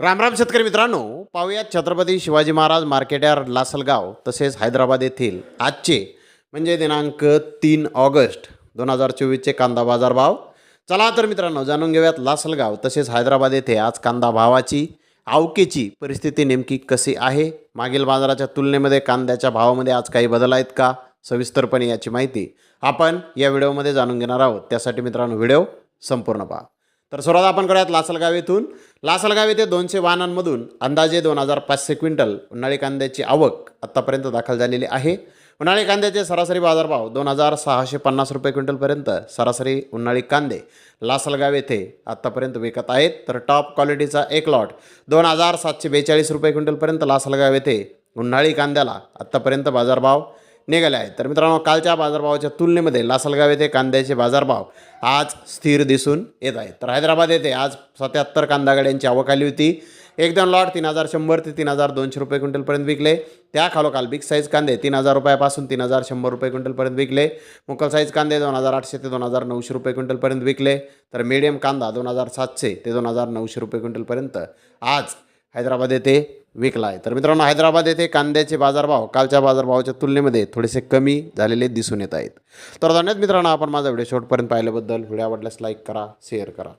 रामराम शेतकरी मित्रांनो पाहूयात छत्रपती शिवाजी महाराज मार्केटयार्ड लासलगाव तसेच हैदराबाद येथील आजचे म्हणजे दिनांक तीन ऑगस्ट दोन हजार चोवीसचे कांदा बाजार भाव. चला तर मित्रांनो जाणून घेऊयात लासलगाव तसेच हैदराबाद येथे आज कांदा भावाची आवकेची परिस्थिती नेमकी कशी आहे? मागील बाजाराच्या तुलनेमध्ये कांद्याच्या भावामध्ये आज काही बदल आहेत का? सविस्तरपणे याची माहिती आपण या व्हिडिओमध्ये जाणून घेणार आहोत. त्यासाठी मित्रांनो व्हिडिओ संपूर्ण पहा. तर सुरुवात आपण करूयात लासलगाव येथून. लासलगाव येथे दोनशे वाहनांमधून अंदाजे दोन हजार पाचशे क्विंटल उन्हाळी कांद्याची आवक आत्तापर्यंत दाखल झालेली आहे. उन्हाळी कांद्याचे सरासरी बाजारभाव दोन हजार सहाशे पन्नास रुपये क्विंटलपर्यंत सरासरी उन्हाळी कांदे लासलगाव येथे आत्तापर्यंत विकत आहेत. तर टॉप क्वालिटीचा एक लॉट दोन हजार सातशे बेचाळीस रुपये क्विंटलपर्यंत लासलगाव येथे उन्हाळी कांद्याला आत्तापर्यंत बाजारभाव निघाले आहेत. तर मित्रांनो कालच्या बाजारभावाच्या तुलनेमध्ये लासलगाव येथे कांद्याचे बाजारभाव आज स्थिर दिसून येत आहेत. तर हैदराबाद येथे आज सत्याहत्तर कांदा गाड्यांची आवक आली होती. एक दोन लॉट तीन हजार शंभर ते तीन हजार दोनशे रुपये क्विंटलपर्यंत विकले. त्या खालोखाल बिग साईज कांदे तीन हजार रुपयापासून तीन हजार शंभर रुपये क्विंटलपर्यंत विकले. मुकल साईज कांदे दोन हजार आठशे ते दोन हजार नऊशे रुपये क्विंटलपर्यंत विकले. तर मीडियम कांदा दोन हजार सातशे ते दोन हजार नऊशे रुपये क्विंटलपर्यंत आज हैदराबाद येथे विकला आहे तर मित्रांनो हैदराबाद येथे कांद्याचे बाजारभाव कालच्या बाजारभावाच्या तुलनेमध्ये थोडेसे कमी झालेले दिसून येत आहेत. तर धन्यवाद मित्रांनो आपण माझा व्हिडिओ शेवटपर्यंत पाहिल्याबद्दल. व्हिडिओ आवडल्यास लाईक करा शेअर करा.